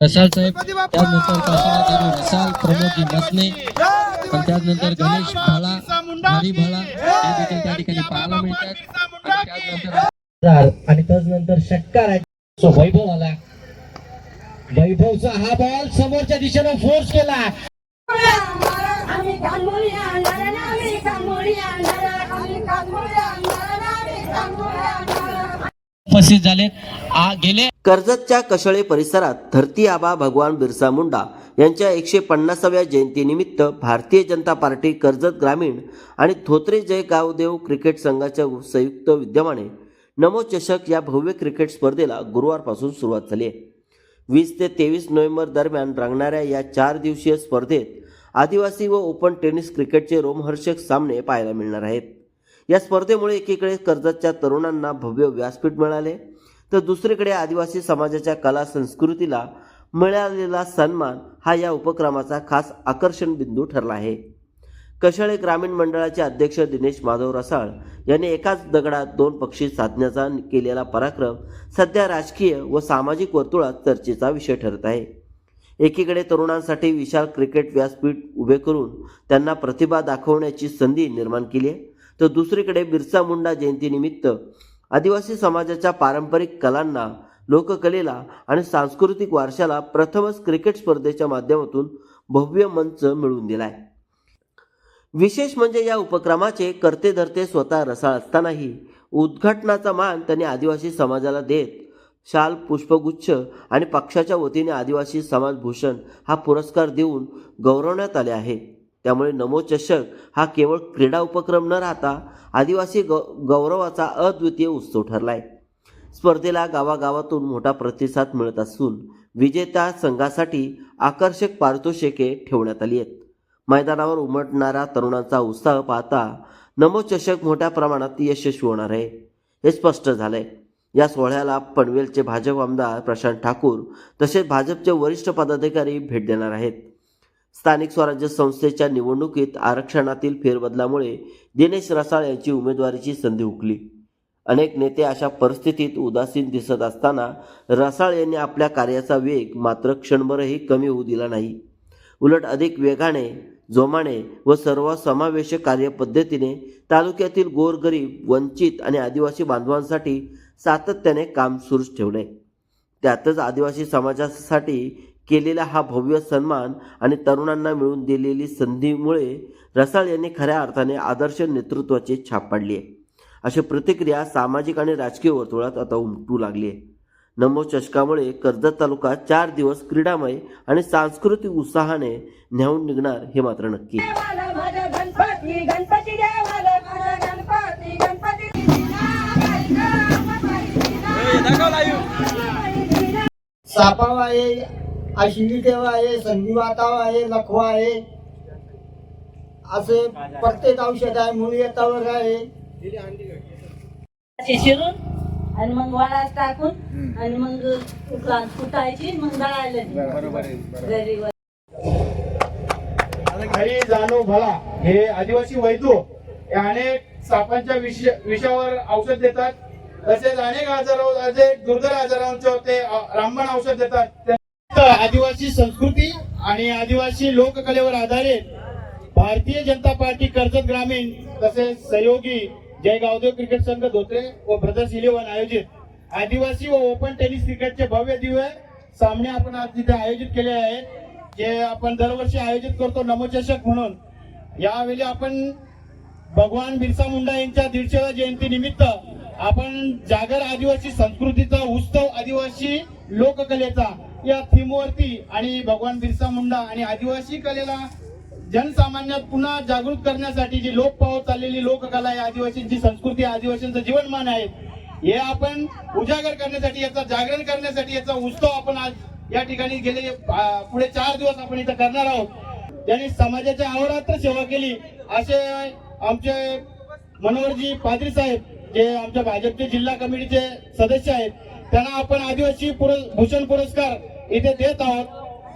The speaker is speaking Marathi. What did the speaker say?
रसाल साहेब त्यानंतर काशीनाथ रसाल प्रमोदजी मसने आणि त्यानंतर गणेश भाला हरी भाला हे देखील त्या ठिकाणी पाहायला मिळतात. आणि त्यानंतर षटकार वैभव आला वैभवचा हा बॉल समोरच्या दिशेनं फोर्स केला. उपस्थित झाले. आ गेले. कर्जतच्या कशळे परिसरात धरती आबा भगवान बिरसा मुंडा यांच्या एकशे पन्नासाव्या जयंतीनिमित्त भारतीय जनता पार्टी कर्जत ग्रामीण आणि धोत्रे जय गावदेव क्रिकेट संघाच्या संयुक्त विद्यमाने नमो चषक या भव्य क्रिकेट स्पर्धेला गुरुवारपासून सुरुवात झाली आहे. वीस ते तेवीस नोव्हेंबर दरम्यान रंगणाऱ्या या चार दिवसीय स्पर्धेत आदिवासी व ओपन टेनिस क्रिकेटचे रोमहर्षक सामने पाहायला मिळणार आहेत. या स्पर्धेमुळे एकीकडे कर्जतच्या तरुणांना भव्य व्यासपीठ मिळाले तर दुसरीकडे आदिवासी समाजाच्या कला संस्कृतीला मिळालेला सन्मान हा या उपक्रमाचा खास आकर्षण बिंदू ठरला आहे. कशाळे ग्रामीण मंडळाचे अध्यक्ष दिनेश माधव रसाळ यांनी एकाच दगडात दोन पक्षी साधण्याचा केलेला पराक्रम सध्या राजकीय व सामाजिक वर्तुळात चर्चेचा विषय ठरत आहे. एकीकडे तरुणांसाठी विशाल क्रिकेट व्यासपीठ उभे करून त्यांना प्रतिभा दाखवण्याची संधी निर्माण केली आहे तर दुसरीकडे बिरसा मुंडा जयंतीनिमित्त आदिवासी समाजाच्या पारंपरिक कलांना लोककलेला आणि सांस्कृतिक वारशाला प्रथमच क्रिकेट स्पर्धेच्या माध्यमातून भव्य मंच मिळवून दिलाय. विशेष म्हणजे या उपक्रमाचे करते धरते स्वतः रसाळ असतानाही उद्घाटनाचा मान त्यांनी आदिवासी समाजाला देत शाल पुष्पगुच्छ आणि पक्षाच्या वतीने आदिवासी समाजभूषण हा पुरस्कार देऊन गौरवण्यात आले आहे. त्यामुळे नमोचषक हा केवळ क्रीडा उपक्रम न राहता आदिवासी ग गौरवाचा अद्वितीय उत्सव ठरलाय. स्पर्धेला गावागावातून मोठा प्रतिसाद मिळत असून विजेत्या संघासाठी आकर्षक पारितोषिके ठेवण्यात आली आहेत. मैदानावर उमटणारा तरुणांचा उत्साह पाहता नमोचषक मोठ्या प्रमाणात यशस्वी होणार आहे. हे स्पष्ट झालंय. या सोहळ्याला पनवेलचे भाजप आमदार प्रशांत ठाकूर तसेच भाजपचे वरिष्ठ पदाधिकारी भेट देणार आहेत. स्थानिक स्वराज्य संस्थेच्या निवडणुकीत आरक्षणातील फेरबदलामुळे दिनेश रसाळ यांची उमेदवारीची संधी हुकली. अनेक नेते अशा परिस्थितीत उदासीन दिसत असताना रसाळ यांनी आपल्या कार्याचा वेग मात्र क्षणभरही कमी होऊ दिला नाही. उलट अधिक वेगाने जोमाने व सर्व समावेशक कार्यपद्धतीने तालुक्यातील गोरगरीब वंचित आणि आदिवासी बांधवांसाठी सातत्याने काम सुरूच ठेवले. त्यातच आदिवासी समाजासाठी केलेला हा भव्य सन्मान आणि तरुणांना मिळवून दिलेली संधीमुळे रसाळ यांनी खऱ्या अर्थाने आदर्श नेतृत्वाची छाप पाडली आहे. अशी प्रतिक्रिया सामाजिक आणि राजकीय वर्तुळात आता उमटू लागली आहे. नमो चषकामुळे कर्जत तालुका चार दिवस क्रीडामय आणि सांस्कृतिक उत्साहाने न्याहून निघणार हे मात्र नक्की. सापाव अश्विनी देव आहे संधिवाताव आहे लखवा आहे. असे प्रत्येक औषध आहे मुळी येतावर आहे. शिरून आणि मग वडात टाकून आणि मग कुटा- कुटायची मग दळायला घरी जाणू भला. हे आदिवासी वैद्य हे अनेक सापांच्या विष विषावर औषध देतात. तसेच अनेक आजार अनेक दुर्धर आजारांवर ते अ, रामबाण औषध देतात. आदिवासी संस्कृती आणि आदिवासी लोककलेवर आधारित भारतीय जनता पार्टी कर्जत ग्रामीण तसेच सहयोगी जय गावदेव क्रिकेट संघ धोत्रे व ब्रदर्स इलेव्हन आयोजित आदिवासी व ओपन टेनिस क्रिकेटचे भव्य दिव्य सामने आपण आज तिथे आयोजित केले आहेत. जे आपण दरवर्षी आयोजित करतो नमोचषक म्हणून. यावेळी आपण भगवान बिरसा मुंडा यांच्या दीडशेव्या जयंती निमित्त आपण जागर आदिवासी संस्कृतीचा उत्सव आदिवासी लोककलेचा या थीमवरती आणि भगवान बिरसा मुंडा आणि आदिवासी कलेला जनसामान्यात पुन्हा जागृत करण्यासाठी जी लोक पावत चाललेली लोककला आहे आदिवासींची संस्कृती आदिवासींचं जीवनमान आहे हे आपण उजागर करण्यासाठी याचा जागरण करण्यासाठी याचा उत्सव आपण आज या ठिकाणी गेले पुढे चार दिवस आपण इथं करणार आहोत. त्यांनी समाजाच्या अहोरात्र सेवा केली. असे आमचे मनोहरजी पादरी साहेब जे आमच्या भाजपचे जिल्हा कमिटीचे सदस्य आहेत त्यांना आपण आदिवासी भूषण पुरस्कार इथे देत आहोत.